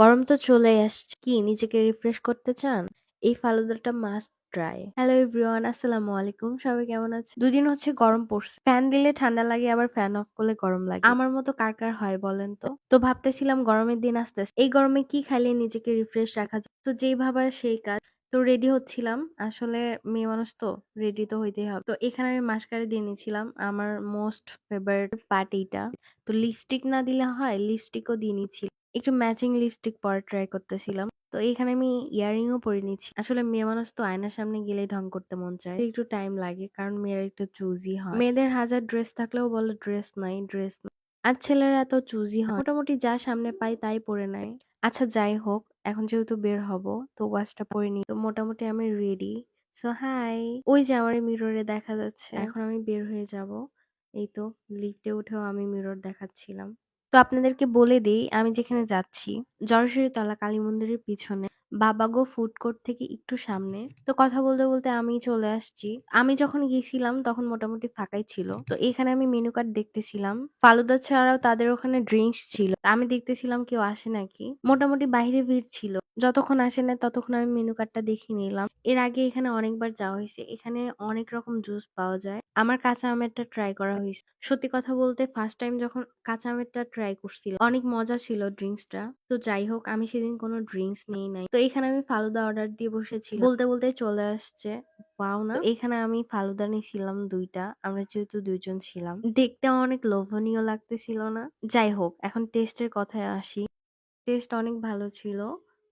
গরম তো চলেই আসছে। কি নিজেকে রিফ্রেশ করতে চান? এই ফালুদাটা মাস্ট ট্রাই। হ্যালো এভরিওয়ান, আসসালামু আলাইকুম। সবাই কেমন আছে দুদিন হচ্ছে গরম পড়ছে। ফ্যান দিলে ঠান্ডা লাগে আবার ফ্যান অফ করলে গরম লাগে। আমার মতো কার, কার হয় বলেন তো? তো ভাবতেছিলাম গরমের দিন আসতে এই গরমে কি খাইলে নিজেকে রিফ্রেশ রাখা যায়? তো যেই ভাবা সেই কাজ। তো রেডি হচ্ছিলাম। আসলে মেয়ে মানুষ তো রেডি তো হইতেই হবে। তো এখানে আমি মাস্কারা দিয়ে নিয়েছিলাম। আমার মোস্ট ফেভারিট পার্ট এইটা। তো লিপস্টিক না দিলে হয়? লিপস্টিকও দিয়ে নিচ্ছি। একটু ম্যাচিং লিপস্টিক পরার ট্রাই করতেছিলাম। তো এখানে আমি ইয়ারিং ও পরে নিচ্ছি। আসলে মেয়ে মানুষ তো আয়নার সামনে গেলেই ঢং করতে মন চায়। একটু টাইম লাগে কারণ মেয়েরা একটু চুজি হয়। মেয়েদের হাজার ড্রেস থাকলেও বলে ড্রেস নাই, ড্রেস নাই। আর ছেলেরা এত চুজি হয়। মোটামুটি যা সামনে পাই তাই পরে নেয়। আচ্ছা যাই হোক, এখন যেহেতু বের হব তো ওয়াচটা পরে নিই। তো মোটামুটি আমি রেডি। So high! ওই যে আমার মিররে দেখা যাচ্ছে। এখন আমি বের হয়ে যাব। এই তো লিফটে উঠেও আমি মিরর দেখাচ্ছিলাম। তো আপনাদেরকে বলে দিই আমি যেখানে যাচ্ছি জড়েশ্বরীতলা কালী মন্দিরের পিছনে বাবাগো ফুড কোর্ট থেকে একটু সামনে। তো কথা বলতে বলতে আমি চলে আসছি। আমি যখন গেছিলাম তখন মোটামুটি ফাঁকাই ছিল। তো এখানে আমি মেনু কার্ড দেখতেছিলাম। ফালুদা ছাড়াও তাদের ওখানে ড্রিঙ্কস ছিল। আমি দেখতেছিলাম কেউ আসে নাকি। মোটামুটি বাইরে ভিড় ছিল। যতক্ষণ আসে না ততক্ষণ আমি মেনু কার্ডটা দেখে নিলাম। এর আগে এখানে অনেকবার যাওয়া হয়েছে। এখানে অনেক রকম জুস পাওয়া যায়। আমার কাঁচা আমেরটা ট্রাই করা হয়েছে। সত্যি কথা বলতে ফার্স্ট টাইম যখন কাঁচা আমেরটা ট্রাই করছিলাম, অনেক মজা ছিল ড্রিঙ্কসটা তো যাই হোক, আমি সেদিন কোনো ড্রিঙ্কস নেই নাই। তো এখানে আমি ফালুদা অর্ডার দিয়ে বসেছি বলতে বলতে চলে আসছে। পাও না? এখানে আমি ফালুদা নিয়েছিলাম দুইটা। আমরা যেহেতু দুইজন ছিলাম। দেখতে অনেক লোভনীয় লাগতেছিল না। যাই হোক এখন টেস্টের কথায় আসি। টেস্ট অনেক ভালো ছিল।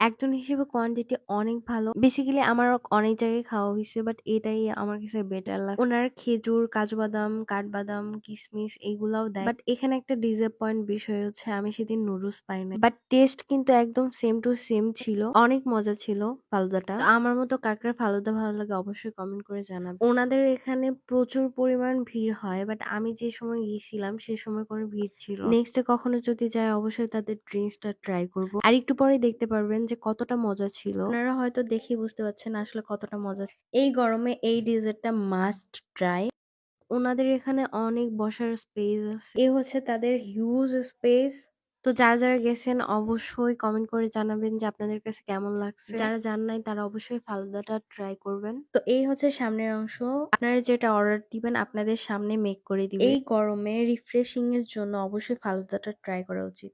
একজন হিসেবে কোয়ান্টিটি অনেক ভালো। বেসিক্যালি আমার অনেক জায়গায় খাওয়া হয়েছে বাট এটাই আমার কাছে বেটার লাগে ওনার খেজুর কাজু বাদাম কাঠবাদাম কিশমিশ এইগুলাও দেয়। বাট এখানে একটা ডিসঅ্যাপয়েন্ট বিষয় হচ্ছে, আমি সেদিন নুডলস পাই না বাট টেস্ট কিন্তু একদম সেম টু সেম ছিল। অনেক মজা ছিল ফালুদাটা। আমার মতো কার কার ফালুদা ভালো লাগে অবশ্যই কমেন্ট করে জানাবে ওনাদের এখানে প্রচুর পরিমাণ ভিড় হয় বাট আমি যে সময় গিয়েছিলাম, সে সময় কোনো ভিড় ছিল নেক্সট কখনো যদি যাই, অবশ্যই তাদের ড্রিঙ্কসটা ট্রাই করব। আর একটু পরে দেখতে পারবেন যে কতটা মজা ছিল। আপনারা হয়তো দেখেই বুঝতে পারছেন আসলে কতটা মজা এই গরমে এই ডেজার্টটা মাস্ট ট্রাই ওনাদের এখানে অনেক বসার স্পেস আছে। এ হচ্ছে তাদের হিউজ স্পেস তো যারা যারা গেছেন অবশ্যই কমেন্ট করে জানাবেন যে আপনাদের কাছে কেমন লাগছে। যারা জান নাই তারা অবশ্যই ফালুদাটা ট্রাই করবেন। তো এই হচ্ছে সামনের অংশ। আপনারা যেটা অর্ডার দিবেন আপনাদের সামনে মেক করে দিবেন এই গরমে রিফ্রেশিং এর জন্য অবশ্যই ফালুদাটা ট্রাই করা উচিত।